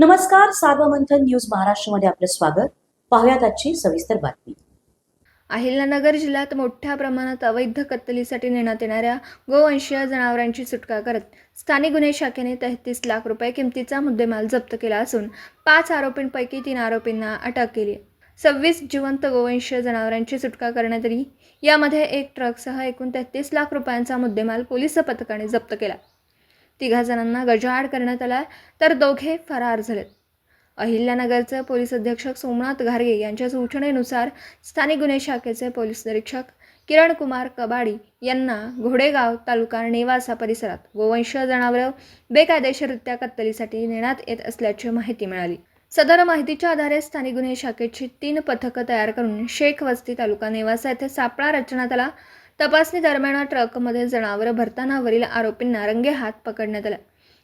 नमस्कार सार्वमंथन न्यूज महाराष्ट्रमध्ये आपलं स्वागत. पाहुयात आजची सविस्तर बातमी. अहिल्यानगर जिल्ह्यात मोठ्या प्रमाणात अवैध कत्तलीसाठी नेण्यात येणाऱ्या गोवंशीय जनावरांची सुटका करत स्थानिक गुन्हे शाखेने तेहतीस लाख रुपये किमतीचा मुद्देमाल जप्त केला असून पाच आरोपींपैकी तीन आरोपींना अटक केली सव्वीस जिवंत गोवंशीय जनावरांची सुटका करण्यात आली. यामध्ये एक ट्रकसह एकूण तेहतीस लाख रुपयांचा मुद्देमाल पोलीस पथकाने जप्त केला. तिघा जणांना गजाआड करण्यात आला तर दोघे फरार झालेत. अहिल्यानगरचे पोलीस अधीक्षक सोमनाथ घारगे यांच्या सूचनेनुसार स्थानिक गुन्हे शाखेचे पोलीस निरीक्षक किरण कुमार कबाडी यांना घोडेगाव तालुका नेवासा परिसरात गोवंश जनावरं बेकायदेशीररित्या कत्तलीसाठी नेण्यात येत असल्याची माहिती मिळाली. सदर माहितीच्या आधारे स्थानिक गुन्हे शाखेची तीन पथकं तयार करून शेख वस्ती तालुका नेवासा येथे सापळा रचण्यात आला तपासणी दरम्यान ट्रकमध्ये जनावरं भरतानावरील आरोपींना रंगे हात पकडण्यात आला.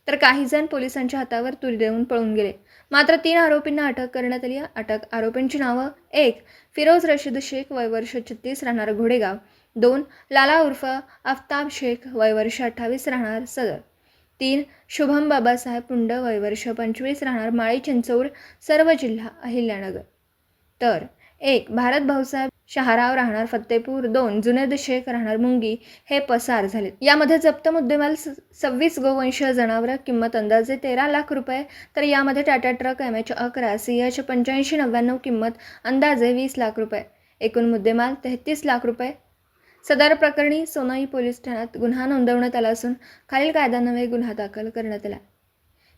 तर काही जण पोलिसांच्या हातावर तुरी देऊन पळून गेले. मात्र तीन आरोपींना अटक करण्यात आली. अटक आरोपींची नावं एक फिरोज रशीद शेख वय वर्ष छत्तीस राहणार घोडेगाव. दोन लाला उर्फ आफताब शेख वय वर्ष अठ्ठावीस राहणार सदर. तीन शुभम बाबासाहेब पुंड वय वर्ष पंचवीस राहणार माळी चिंचौर सर्व जिल्हा अहिल्यानगर. तर एक भारत भाऊसाहेब शहाराव राहणार फत्तेपूर दोन जुनेद शेख राहणार मुंगी हे पसार झाले यामध्ये जप्त मुद्देमाल स- सव्वीस गोवंशीय जनावरं किंमत अंदाजे तेरा लाख रुपये तर यामध्ये टाटा ट्रक एम एच अकरा सी एच पंच्याऐंशी नव्याण्णव किंमत अंदाजे वीस लाख रुपये. एकूण मुद्देमाल तेहतीस लाख रुपये. सदर प्रकरणी सोनाई पोलीस ठाण्यात गुन्हा नोंदवण्यात आला असून खालील कायद्यान्वये गुन्हा दाखल करण्यात आला.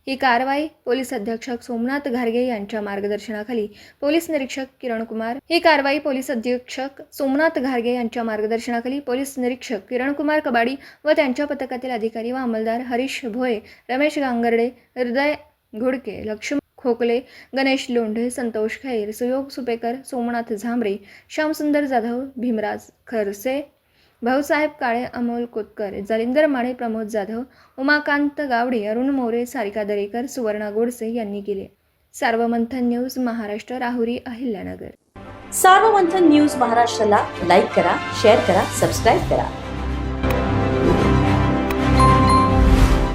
ही कारवाई पोलीस अधीक्षक सोमनाथ घारगे यांच्या मार्गदर्शनाखाली पोलीस निरीक्षक किरण कुमार ही कारवाई पोलीस अधीक्षक सोमनाथ घारगे यांच्या मार्गदर्शनाखाली पोलीस निरीक्षक किरण कुमार कबाडी व त्यांच्या पथकातील अधिकारी व अंमलदार हरीश भोये रमेश गांगर्डे हृदय घोडके लक्ष्मण खोकले गणेश लोंढे संतोष खैर सुयोग सुपेकर सोमनाथ झांबरे श्यामसुंदर जाधव भीमराज खरसे भाऊसाहेब काळे अमोल कोतकर जालिंदर माने प्रमोद जाधव उमाकांत गावडे अरुण मोरे सारिका दरेकर सुवर्णा गोडसे यांनी केले. सार्वमंथन न्यूज महाराष्ट्र राहुरी अहिल्यानगर. सार्वमंथन न्यूज महाराष्ट्राला लाईक करा शेअर करा सबस्क्राईब करा.